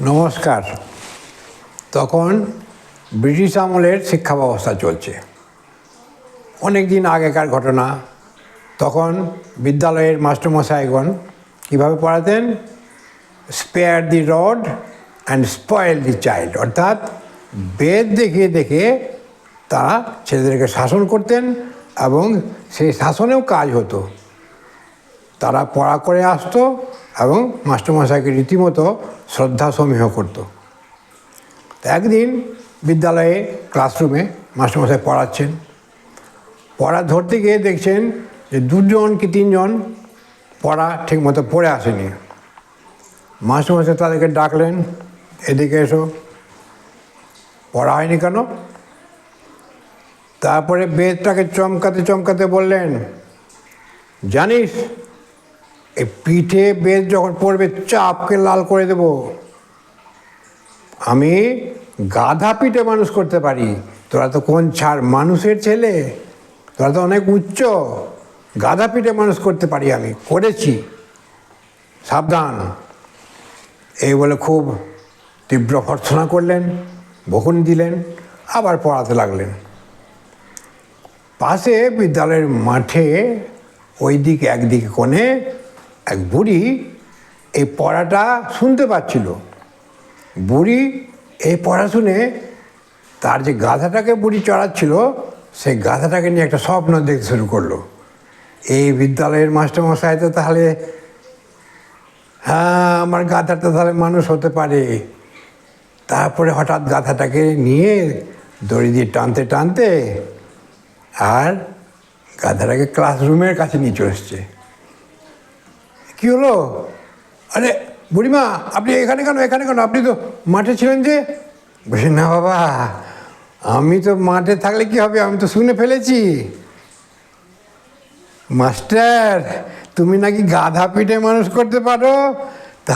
নমস্কার। তখন ব্রিটিশ আমলের শিক্ষা ব্যবস্থা চলছে। অনেক দিন আগেকার ঘটনা। তখন বিদ্যালয়ের মাস্টারমশাইগণ কীভাবে পড়াতেন? Spare the rod and spoil the child অর্থাৎ বেদ দেখিয়ে দেখে তারা ছেলেদেরকে শাসন করতেন এবং সেই শাসনেও কাজ হতো। তারা পড়া করে আসতো। এবং মাস্টারমশাইকে রীতিমতো শ্রদ্ধা সমীহ করতো একদিন বিদ্যালয়ে ক্লাসরুমে মাস্টারমশাই পড়াচ্ছেন। পড়া ধরতে গিয়ে দেখছেন যে দুজন কি তিনজন পড়া ঠিকমতো পড়ে আসেনি। মাস্টারমশাই তাদেরকে ডাকলেন, এদিকে এসো। পড়া হয়নি কেন? তারপরে বেদটাকে চমকাতে চমকাতে বললেন, জানিস এই পিঠে বেদ যখন পড়বে চাপকে লাল করে দেব। আমি গাধা পিঠে মানুষ করতে পারি। তোরা তো কোন ছাড় মানুষের ছেলে? তোরা তো অনেক উচ্চ। গাধা পিঠে মানুষ করতে পারি আমি। করেছি। সাবধান। এই বলে খুব তীব্র ভর্সনা করলেন, বকুন দিলেন, আবার পড়াতে লাগলেন। পাশে বিদ্যালয়ের মাঠে ওই দিক একদিকে কোণে এক বুড়ি এই পড়াটা শুনতে পাচ্ছিল। বুড়ি এই পড়া শুনে তার যে গাধাটাকে বুড়ি চড়াচ্ছিল, সেই গাধাটাকে নিয়ে একটা স্বপ্ন দেখতে শুরু করল। এই বিদ্যালয়ের মাস্টারমশাই তো তাহলে হ্যাঁ আমার গাধাটা তাহলে মানুষ হতে পারে। তারপরে হঠাৎ গাধাটাকে নিয়ে দড়ি দিয়ে টানতে টানতে আর গাধাটাকে ক্লাসরুমের কাছে নিয়ে চলে এসছে। কী হলো? আরে বুড়িমা, আপনি এখানে কেন এখানে কেন? আপনি তো মাঠে ছিলেন যে? বলছে না বাবা, আমি তো মাঠে থাকলে কি হবে? আমি তো শুনে ফেলেছি। মাস্টার, তুমি নাকি গাধা পিঠে মানুষ করতে পারো? তা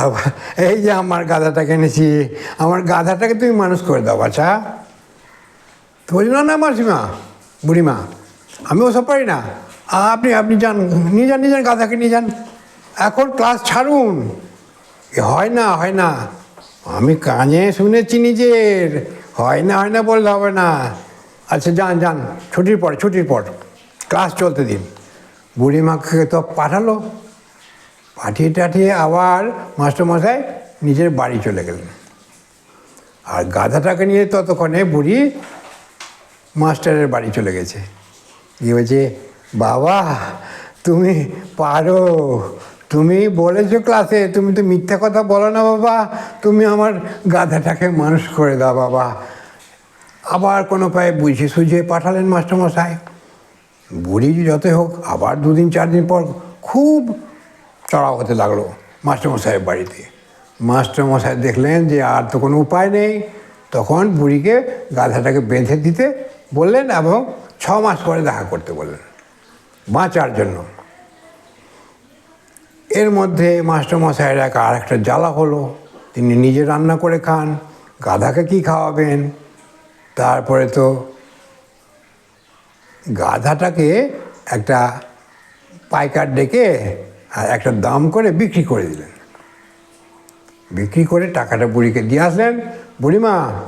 এই যে আমার গাধাটাকে এনেছি, আমার গাধাটাকে তুমি মানুষ করে দাও বাচ্চা তো বলছি না না, মাসিমা, বুড়িমা আমি ওসব পারি না। আপনি আপনি যান, নিয়ে যান নিয়ে যান, গাধাকে নিয়ে যান। এখন ক্লাস ছাড়ুন। হয় না হয় না। আমি কানে শুনেছি নিজের। হয় না হয় না বললে হবে না। আচ্ছা যান যান। ছুটির পর ছুটির পর। ক্লাস চলতে দিন। বুড়িমাকে তো পাঠালো। পাঠিয়ে টাঠিয়ে আবার মাস্টারমশাই নিজের বাড়ি চলে গেলেন। আর গাধাটাকে নিয়ে ততক্ষণে বুড়ি মাস্টারের বাড়ি চলে গেছে। গিয়ে বলছে, বাবা, তুমি পারো। তুমি বলেছ ক্লাসে তুমি তো মিথ্যা কথা বলো না বাবা। তুমি আমার গাধাটাকে মানুষ করে দাও বাবা। আবার কোনো পায়ে বুঝিয়ে সুঝিয়ে পাঠালেন মাস্টারমশাই। বুড়ি যতই হোক, আবার দুদিন চার দিন পর খুব চড়াও হতে লাগল মাস্টারমশাইয়ের বাড়িতে। মাস্টারমশাই দেখলেন যে আর তো কোনো উপায় নেই। তখন বুড়িকে গাধাটাকে বেঁধে দিতে বললেন এবং ছ মাস পরে দেখা করতে বললেন। বাঁচার জন্য। এর মধ্যে মাস্টারমশাইয়ের এক আর একটা জ্বালা হলো, তিনি নিজে রান্না করে খান, গাধাকে কি খাওয়াবেন? তারপরে তো গাধাটাকে একটা পাইকার ডেকে আর একটা দাম করে বিক্রি করে দিলেন। বিক্রি করে টাকাটা বুড়িকে দিয়ে আসলেন, বুড়িমা,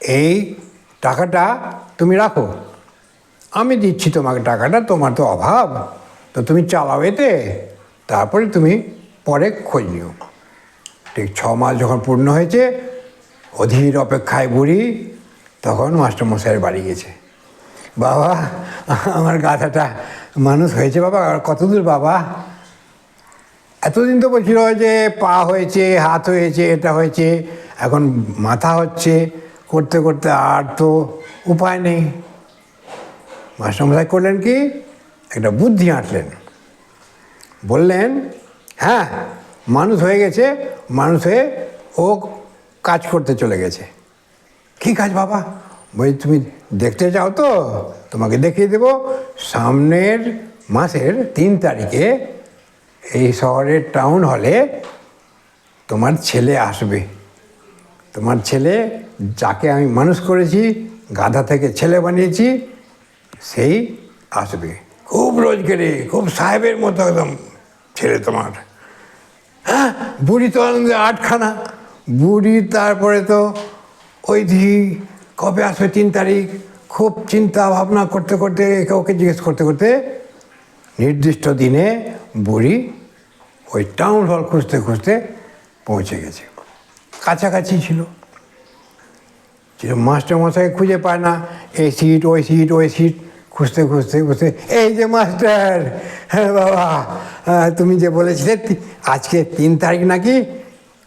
এই টাকাটা তুমি রাখো। আমি দিচ্ছি তোমাকে টাকাটা, তোমার তো অভাব। তো তুমি চালাও এতে, তারপরে তুমি পরে খোঁজ নিও। ঠিক ছ মাস যখন পূর্ণ হয়েছে, অধীর অপেক্ষায় বুড়ি, তখন মাস্টারমশাইয়ের বাড়ি গেছে। বাবা, আমার গাধাটা মানুষ হয়েছে বাবা, আর কতদূর বাবা? এতদিন তো বলছিল যে পা হয়েছে, হাত হয়েছে, এটা হয়েছে, এখন মাথা হচ্ছে, করতে করতে আর তো উপায় নেই। মাস্টারমশাই করলেন কি? একটা বুদ্ধি আঁটলেন। বললেন হ্যাঁ মানুষ হয়ে গেছে, মানুষ হয়ে ও কাজ করতে চলে গেছে। কী কাজ বাবা? বলছি তুমি দেখতে যাও তো, তোমাকে দেখিয়ে দেবো। সামনের মাসের তিন তারিখে এই শহরের টাউন হলে তোমার ছেলে আসবে। তোমার ছেলে যাকে আমি মানুষ করেছি, গাধা থেকে ছেলে বানিয়েছি, সেই আসবে। খুব রোজগারে খুব সাহেবের মতো একদম ছেলে তোমার। হ্যাঁ? বুড়ি তো আনন্দে, আটখানা। বুড়ি তারপরে তো ওই দিই কবে আসবে তিন তারিখ? খুব চিন্তা ভাবনা করতে করতে একে ওকে জিজ্ঞেস করতে করতে নির্দিষ্ট দিনে বুড়ি ওই টাউন হল খুঁজতে খুঁজতে পৌঁছে গেছে। কাছাকাছি ছিল। যে মাস্টার মশাই খুঁজে পায় না এই সিট ওই সিট ওই সিট খুঁজতে খুঁজতে খুঁজতে, এই যে মাস্টার হ্যাঁ বাবা তুমি যে বলেছিলে আজকে তিন তারিখ নাকি?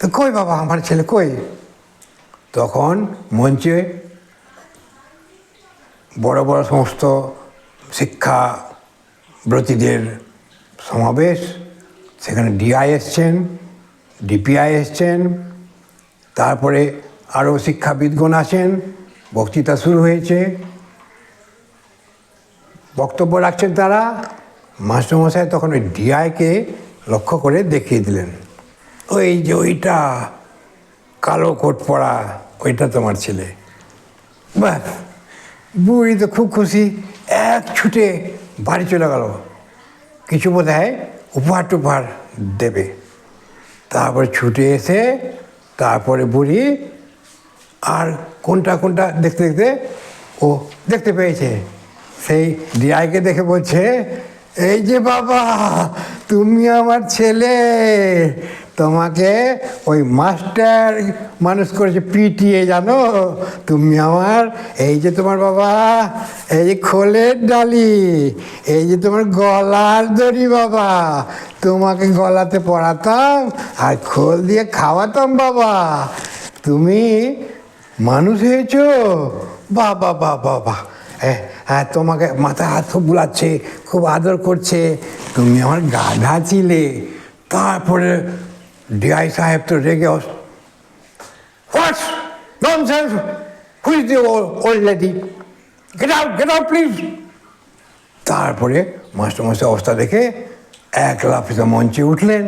তো কই বাবা, আমার ছেলে কই? তখন মঞ্চে বড় বড় সমস্ত শিক্ষাব্রতীদের সমাবেশ, সেখানে ডিআই এসছেন, ডিপিআই এসছেন, তারপরে আরও শিক্ষাবিদগণ আসেন, বক্তৃতা শুরু হয়েছে। বক্তব্য রাখছেন তারা। মাস্টারমশাই তখন ওই ডিআইকে লক্ষ্য করে দেখিয়ে দিলেন। ওই যে ওইটা, কালো কোট পরা, ওইটা তোমার ছেলে। বাহ, বুড়ি তো খুব খুশি, এক ছুটে বাড়ি চলে গেল। কিছু বোধ হয় উপহার টুপহার দেবে। তারপরে ছুটে এসে, তারপরে বুড়ি আর কোনটা কোনটা দেখতে দেখতে, ও দেখতে পেয়েছে। সেই ডিআইকে দেখে বলছে, এই যে বাবা, তুমি আমার ছেলে। তোমাকে ওই মাস্টার মানুষ করেছে পিটিয়ে, জানো? তুমি আমার, এই যে তোমার বাবা, এই যে খোলের ডালি, এই যে তোমার গলার দড়ি বাবা, তোমাকে গলাতে পড়াতাম আর খোল দিয়ে খাওয়াতাম বাবা। তুমি মানুষ হয়েছো? বাবা বাবা বাবা। হ্যাঁ তোমাকে মাথা হাত বুলাচ্ছে, খুব আদর করছে। তুমি আমার গাধা ছিলে। তারপরে ডিআই সাহেব তো রেগে what's nonsense who's lady please তারপরে মাস্টারমশাই অবস্থা দেখে এক লাফিতে মঞ্চে উঠলেন।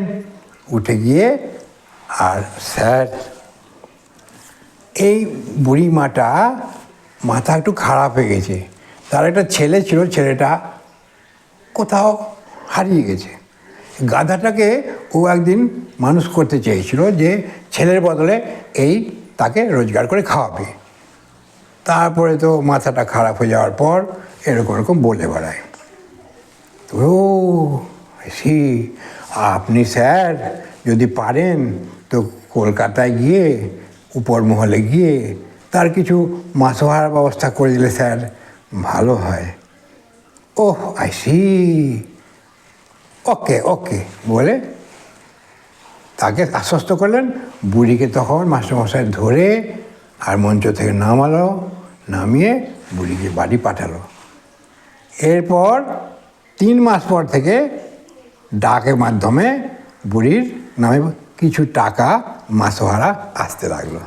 উঠে গিয়ে আর স্যার, এই বুড়ি মাটা মাথা একটু খারাপ হয়ে গেছে। তার একটা ছেলে ছিল, ছেলেটা কোথাও হারিয়ে গেছে। গাধাটাকে ও একদিন মানুষ করতে চেয়েছিল যে ছেলের বদলে এই তাকে রোজগার করে খাওয়াবে। তারপরে তো মাথাটা খারাপ হয়ে যাওয়ার পর এরকম এরকম বলে বেড়ায়। তো ও সি আপনি স্যার যদি পারেন তো কলকাতায় গিয়ে উপর মহলে গিয়ে তার কিছু মাছ মাসোহার ব্যবস্থা করে দিলে স্যার ভালো হয়। ওহ আই সি ওকে ওকে, বলে তাকে আশ্বস্ত করলেন। বুড়িকে তখন মাস্টারমশাই ধরে আর মঞ্চ থেকে নামালো, নামিয়ে বুড়িকে বাড়ি পাঠালো। এরপর তিন মাস পর থেকে ডাকের মাধ্যমে বুড়ির নামে কিছু টাকা মাসোহারা আসতে লাগল।